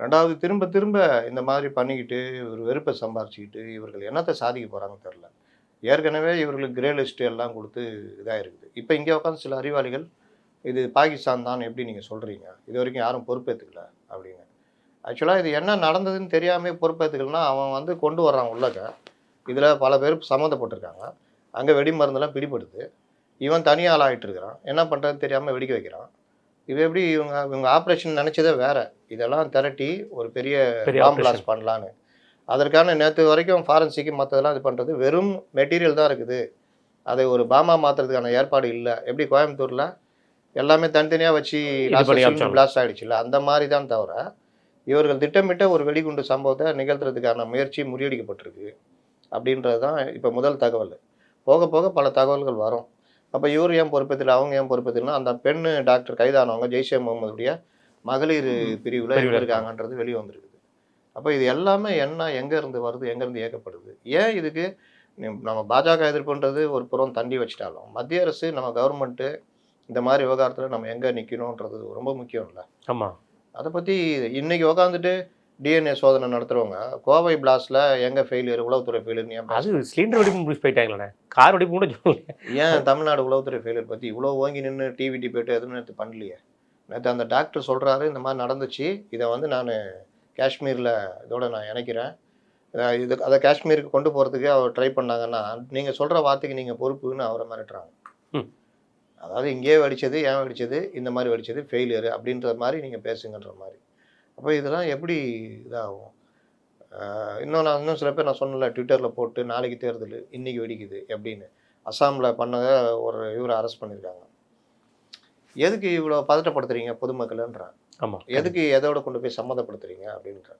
ரெண்டாவது திரும்ப திரும்ப இந்த மாதிரி பண்ணிக்கிட்டு ஒரு வெறுப்பை சம்பாரிச்சுக்கிட்டு இவர்கள் என்னத்தை சாதிக்க போகிறாங்கன்னு தெரில ஏற்கனவே இவர்களுக்கு கிரே லிஸ்ட் எல்லாம் கொடுத்து இதாக இருக்குது இப்போ இங்கே உட்காந்து சில அறிவாளிகள் இது பாகிஸ்தான் தான் எப்படி நீங்கள் சொல்கிறீங்க இது வரைக்கும் யாரும் பொறுப்பேற்றுக்கல அப்படின்னு. ஆக்சுவலாக இது என்ன நடந்ததுன்னு தெரியாமல் பொறுப்பேற்றுக்கலனா அவன் வந்து கொண்டு வர்றான் உள்ளக்க. இதில் பல பேர் சம்மந்தப்பட்டிருக்காங்க. அங்கே வெடி மருந்தெல்லாம் பிடிபடுது. இவன் தனியால் ஆகிட்டு இருக்கிறான் என்ன பண்ணுறதுன்னு தெரியாமல் வெடிக்க வைக்கிறான். இது எப்படி இவங்க இவங்க ஆப்ரேஷன் நினச்சதே வேற. இதெல்லாம் திரட்டி ஒரு பெரிய. பிளாஸ்ட் பண்ணலான்னு. அதற்கான நேற்று வரைக்கும் ஃபாரன்சிக்கு மற்றதெல்லாம் இது பண்ணுறது வெறும் மெட்டீரியல் தான் இருக்குது. அதை ஒரு பாமா மாற்றுறதுக்கான ஏற்பாடு இல்லை. எப்படி கோயம்புத்தூரில் எல்லாமே தனித்தனியாக வச்சு. பிளாஸ்ட் ஆகிடுச்சுல்ல அந்த மாதிரி தான் தவிர இவர்கள் திட்டமிட்ட ஒரு வெடிகுண்டு சம்பவத்தை நிகழ்த்துறதுக்கான முயற்சி முறியடிக்கப்பட்டிருக்கு. அப்படின்றது தான் இப்போ முதல் தகவல். போக போக பல தகவல்கள் வரும். அப்போ இவர் ஏன் பொறுப்பேற்றில் அவங்க ஏன் பொறுப்பேற்றில்னா அந்த பெண்ணு டாக்டர் கைதானவங்க ஜெய்ஷே முகமதுடைய மகளிர் பிரிவில் இருக்காங்கன்றது வெளியே வந்திருக்குது. அப்போ இது எல்லாமே என்ன எங்கேருந்து வருது எங்கேருந்து இயக்கப்படுது? ஏன் இதுக்கு நம்ம பாஜக எதிர்ப்புன்றது ஒரு புறம் தண்டி வச்சிட்டாலும் மத்திய அரசு நம்ம கவர்மெண்ட்டு இந்த மாதிரி விவகாரத்தில் நம்ம எங்கே நிற்கணுன்றது ரொம்ப முக்கியம் இல்லை ஆமாம் அதை பற்றி இன்னைக்கு உட்காந்துட்டு டிஎன்ஏ சோதனை நடத்துகிறவங்க கோவை பிளாஸ்டில் எங்கே ஃபெயிலியர் உளவுத்துறை ஃபெயிலியர் ஏன் அது சிலிண்டர் வெடிப்பு முடிச்சு போயிட்டாங்களே கார் வெடிப்பு கூட சொல்லல ஏன் தமிழ்நாடு உளவுத்துறை ஃபெயிலியர் பற்றி இவ்வளோ ஓங்கி நின்று டிவி டிபேட் எதுவும் நேற்று பண்ணலையே? நேற்று அந்த டாக்டர் சொல்கிறாரு இந்த மாதிரி நடந்துச்சு இதை வந்து நான் காஷ்மீரில் இதோட நான் இணைக்கிறேன். இது அதை காஷ்மீருக்கு கொண்டு போகிறதுக்கு அவர் ட்ரை பண்ணாங்கன்னா நீங்கள் சொல்கிற வார்த்தைக்கு நீங்கள் பொறுப்புன்னு அவரை மிரட்டுறாங்க. அதாவது இங்கேயே வெடிச்சது ஏன் வெடிச்சது இந்த மாதிரி வெடிச்சது ஃபெயிலியர் அப்படின்ற மாதிரி நீங்கள் பேசுங்கன்ற மாதிரி. அப்போ இதெல்லாம் எப்படி இதாகும்? இன்னும் நான் இன்னும் சில பேர் நான் சொன்னல ட்விட்டரில் போட்டு நாளைக்கு தேர்தல் இன்னைக்கு வெடிக்குது எப்படின்னு அஸ்ஸாமில் பண்ணதை ஒரு இவரை அரெஸ்ட் பண்ணியிருக்காங்க எதுக்கு இவ்வளோ பதட்டப்படுத்துறீங்க பொதுமக்கள்ன்றான். ஆமாம் எதுக்கு எதோட கொண்டு போய் சம்மந்தப்படுத்துறீங்க அப்படின்ற